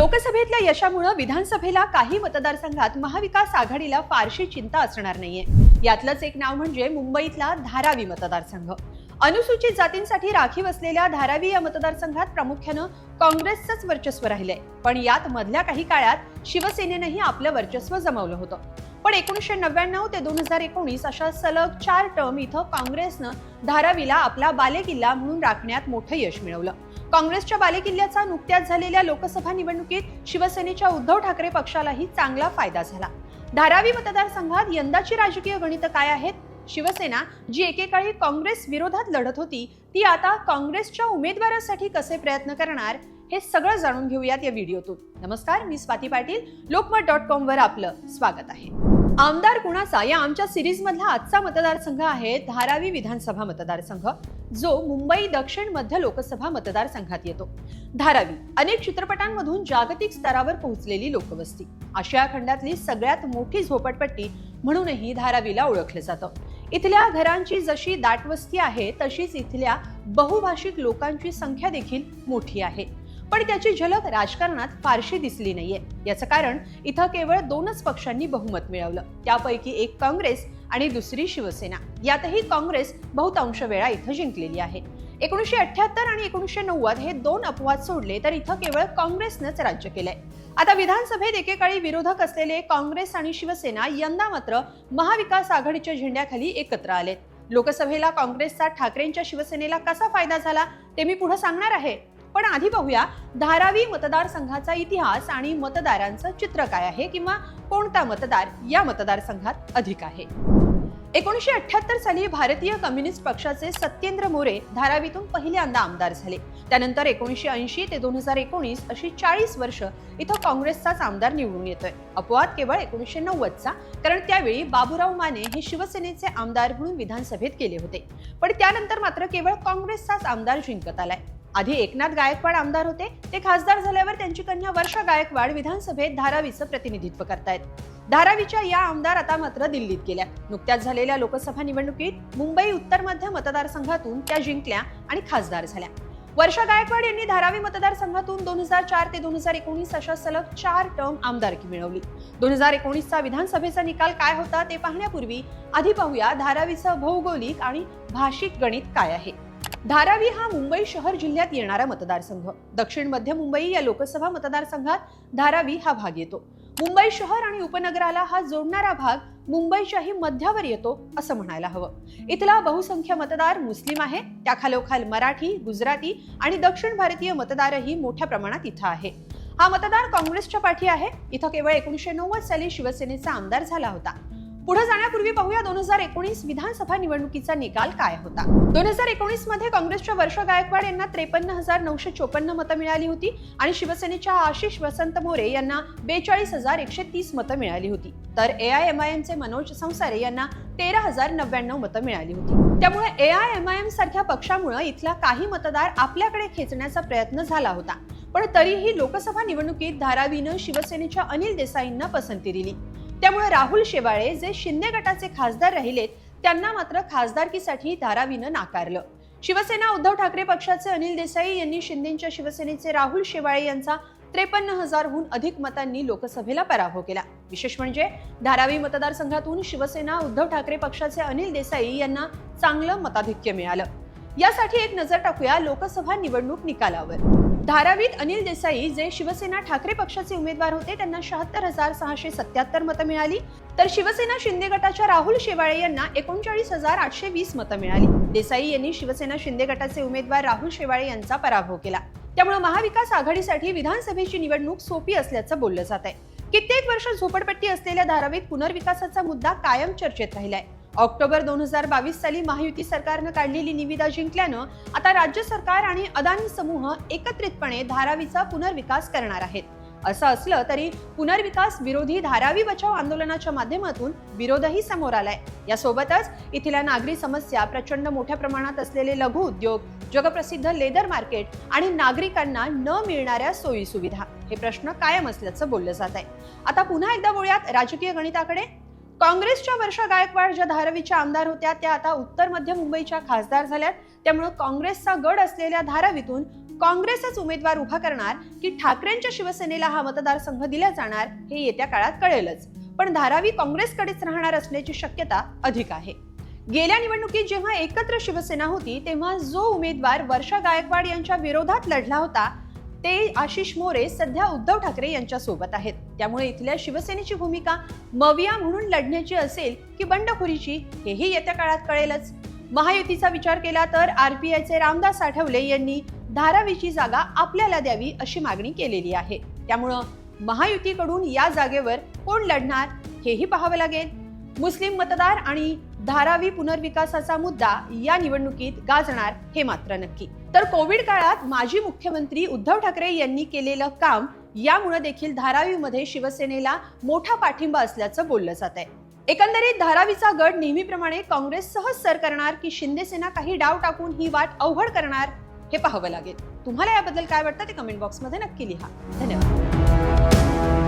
लोकसभेतल्या यशामुळं विधानसभेला काही मतदारसंघात महाविकास आघाडीला फारशी चिंता असणार नाहीये. यातलंच एक नाव म्हणजे मुंबईतला धारावी मतदारसंघ. अनुसूचित जातींसाठी राखीव असलेल्या धारावी या मतदारसंघात प्रामुख्यानं काँग्रेसचंच वर्चस्व राहिलंय. पण यात मधल्या काही काळात शिवसेनेनंही आपलं वर्चस्व जमवलं होतं. पण एकोणीसशे नव्याण्णव ते दोन हजार एकोणीस अशा सलग चार टर्म इथं काँग्रेसनं धारावीला आपला बालेकिल्ला म्हणून राखण्यात मोठं यश मिळवलं. काँग्रेसच्या बालेकिल्ल्याचा नुकत्याच झालेल्या लोकसभा निवडणुकीत शिवसेनेच्या उद्धव ठाकरे पक्षालाही चांगला फायदा झाला. धारावी मतदारसंघात यंदाची राजकीय गणितं काय आहेत? शिवसेना जी एकेकाळी काँग्रेस विरोधात लढत होती ती आता काँग्रेसच्या उमेदवारासाठी कसे प्रयत्न करणार हे सगळं जाणून घेऊयात या व्हिडिओतून. नमस्कार मी स्वाती पाटील. लोकमत डॉट कॉम वर आपलं स्वागत आहे. आमदार कुणाचा? या आमच्या सिरीज मधला आजचा मतदारसंघ आहे धारावी विधानसभा मतदारसंघ जो मुंबई दक्षिण मध्य लोकसभा मतदारसंघात येतो. धारावी अनेक चित्रपटांमधून जागतिक स्तरावर पोहोचलेली लोकवस्ती. आशिया खंडातली सगळ्यात मोठी झोपडपट्टी म्हणूनही धारावीला ओळखलं जातं. इथल्या घरांची जशी दाटवस्ती आहे तशीच इथल्या बहुभाषिक लोकांची संख्या देखील मोठी आहे. पण त्याची झलक राजकारणात फारशी दिसली नाहीये. याचं कारण इथं केवळ दोनच पक्षांनी बहुमत मिळवलं. त्यापैकी एक काँग्रेस आणि दुसरी शिवसेना. यातही काँग्रेस बहुतांश वेळा इथं जिंकलेली आहे. एकोणीसशे अठ्याहत्तर आणि एकोणीसशे नव्वद हे दोन अपवाद सोडले तर इथं केवळ काँग्रेसनंच राज्य केलंय. आता विधानसभेत एकेकाळी विरोधक असलेले काँग्रेस आणि शिवसेना यंदा मात्र महाविकास आघाडीच्या झेंड्याखाली एकत्र आलेत. लोकसभेला काँग्रेसचा ठाकरेंच्या शिवसेनेला कसा फायदा झाला ते मी पुढे सांगणार आहे. पण आधी पाहूया धारावी मतदारसंघाचा इतिहास आणि मतदारांचं चित्र काय आहे किंवा कोणता मतदार या मतदारसंघात अधिक आहे. एकोणीसशे अठ्याहत्तर साली भारतीय कम्युनिस्ट पक्षाचे सत्येंद्र मोरे धारावीतून पहिल्यांदा आमदार झाले. त्यानंतर एकोणीसशे ऐंशी ते दोन हजार एकोणीस अशी चाळीस वर्ष इथं काँग्रेसचाच आमदार निवडून येतोय. अपवाद केवळ एकोणीसशे नव्वदचा कारण त्यावेळी बाबूराव माने हे शिवसेनेचे आमदार म्हणून विधानसभेत गेले होते. पण त्यानंतर मात्र केवळ काँग्रेसचाच आमदार जिंकत आलाय. आधी एकनाथ गायकवाड आमदार होते ते खासदार झाल्यावर त्यांची कन्या वर्षा गायकवाड विधानसभेत धारावीचं प्रतिनिधित्व करतायत. धारावीच्या या आमदार आता मात्र दिल्लीत गेल्या. नुकत्याच झालेल्या लोकसभा निवडणुकीत मुंबई उत्तर मध्य मतदारसंघातून त्या जिंकल्या आणि खासदार झाल्या. वर्षा गायकवाड यांनी धारावी मतदारसंघातून दोन हजार चार ते दोन हजार एकोणीस अशा सलग चार टर्म आमदारकी मिळवली. दोन हजार एकोणीसचा विधानसभेचा निकाल काय होता ते पाहण्यापूर्वी आधी पाहूया धारावीचं भौगोलिक आणि भाषिक गणित काय आहे. धारावी हा मुंबई शहर जिल्ह्यात येणारा मतदारसंघ. दक्षिण मध्य मुंबई या लोकसभा मतदारसंघात धारावी हा भाग येतो. मुंबई शहर आणि उपनगराला हा जोडणारा भाग मुंबईच्याही मध्यावर येतो असं म्हणायला हवं. इथला बहुसंख्य मतदार मुस्लिम आहे. त्याखालोखाल मराठी गुजराती आणि दक्षिण भारतीय मतदारही मोठ्या प्रमाणात इथं आहे. हा मतदार काँग्रेसच्या पाठी आहे. इथं केवळ एकोणीसशे नव्वद साली शिवसेनेचा आमदार झाला होता. पुढे जाण्यापूर्वी पाहूया दोन हजार एकोणीस विधानसभा निवडणुकीचा निकाल काय होता. दोन हजार एकोणीसमध्ये काँग्रेसच्या वर्षा गायकवाड यांना त्रेपन्न हजार नऊशे चोपन्न मतं मिळाली होती आणि शिवसेनेच्या आशिष वसंत मोरे यांना बेचाळीस हजार एकशे तीस मतं मिळाली होती. तर ए आय एम आय एमचे मनोज संसारे यांना तेरा हजार नव्याण्णव मतं मिळाली होती. त्यामुळे A I M I M सारख्या पक्षामुळे इथला काही मतदार आपल्याकडे खेचण्याचा प्रयत्न झाला होता. पण तरीही लोकसभा निवडणुकीत धारावीनं शिवसेनेच्या अनिल देसाईंना पसंती दिली. त्यामुळे राहुल शेवाळे जे शिंदे गटाचे खासदार राहिलेत त्यांना मात्र खासदारकीसाठी धारावीनं नाकारलं. शिवसेना उद्धव ठाकरे पक्षाचे अनिल देसाई यांनी शिंदेच्या शिवसेनेचे राहुल शेवाळे यांचा त्रेपन्न हजारहून अधिक मतांनी लोकसभेला पराभव केला. विशेष म्हणजे धारावी मतदारसंघातून शिवसेना उद्धव ठाकरे पक्षाचे अनिल देसाई यांना चांगलं मताधिक्य मिळालं. यासाठी एक नजर टाकूया लोकसभा निवडणूक निकालावर. धारावीत अनिल देसाई जे शिवसेना ठाकरे पक्षाचे उमेदवार होते त्यांना शहात्तर हजार सहाशे सत्याहत्तर मतं मिळाली. तर शिवसेना शिंदे गटाच्या राहुल शेवाळे यांना एकोणचाळीस हजार आठशे वीस मतं मिळाली. देसाई यांनी शिवसेना शिंदे गटाचे उमेदवार राहुल शेवाळे यांचा पराभव केला. त्यामुळे महाविकास आघाडीसाठी विधानसभेची निवडणूक सोपी असल्याचं बोललं जात आहे कित्येक वर्ष झोपडपट्टी असलेल्या धारावीत पुनर्विकासाचा मुद्दा कायम चर्चेत राहिलाय. ऑक्टोबर दोन हजार बावीस साली महायुती सरकारनं काढलेली निविदा जिंकल्यानं आता राज्य सरकार आणि अदानी समूह एकत्रितपणे धारावीचा पुनर्विकास करणार आहेत. असं असलं तरी पुनर्विकास विरोधी धारावी बचाव आंदोलनाच्या माध्यमातून विरोधही समोर आलाय. यासोबतच इथल्या नागरी समस्या प्रचंड मोठ्या प्रमाणात असलेले लघु उद्योग जगप्रसिद्ध लेदर मार्केट आणि नागरिकांना न मिळणाऱ्या सोयी सुविधा हे प्रश्न कायम असल्याचं बोललं जात आहे आता पुन्हा एकदा बोलूयात राजकीय गणिताकडे. काँग्रेसच्या वर्षा गायकवाड ज्या धारावीच्या आमदार होत्या त्या आता उत्तर मध्य मुंबईच्या खासदार झाल्यात. त्यामुळे काँग्रेसचा गड असलेल्या धारावीतून काँग्रेसच उमेदवार उभा करणार की ठाकरेंच्या शिवसेनेला हा मतदारसंघ दिला जाणार हे येत्या काळात कळेलच. पण धारावी काँग्रेसकडेच राहणार असण्याची शक्यता अधिक आहे. गेल्या निवडणुकीत जेव्हा एकत्र शिवसेना होती तेव्हा जो उमेदवार वर्षा गायकवाड यांच्या विरोधात लढला होता ते आशिष मोरे सध्या उद्धव ठाकरे यांच्या सोबत आहेत. त्यामुळे इथल्या शिवसेनेची भूमिका मविया म्हणून लढण्याची असेल की बंडखोरीची हेही येत्या काळात कळेलच. महायुतीचा विचार केला तर आरपीआयचे रामदास आठवले यांनी धारावीची जागा आपल्याला द्यावी अशी मागणी केलेली आहे. त्यामुळं महायुतीकडून या जागेवर कोण लढणार हेही पाहावं लागेल. मुस्लिम मतदार आणि धारावी पुनर्विकासाचा मुद्दा या निवडणुकीत गाजणार हे मात्र नक्की. तर कोविड काळात माजी मुख्यमंत्री उद्धव ठाकरे यांनी केलेलं काम यामुळे देखील धारावीमध्ये शिवसेनेला मोठा पाठिंबा असल्याचं बोललं जात आहे. एकंदरीत धारावीचा गड नेहमीप्रमाणे काँग्रेस सहज सर करणार की शिंदेसेना काही डाव टाकून ही वाट अवघड करणार हे पाहावं लागेल. तुम्हाला याबद्दल काय वाटतं ते कमेंट बॉक्समध्ये नक्की लिहा. धन्यवाद.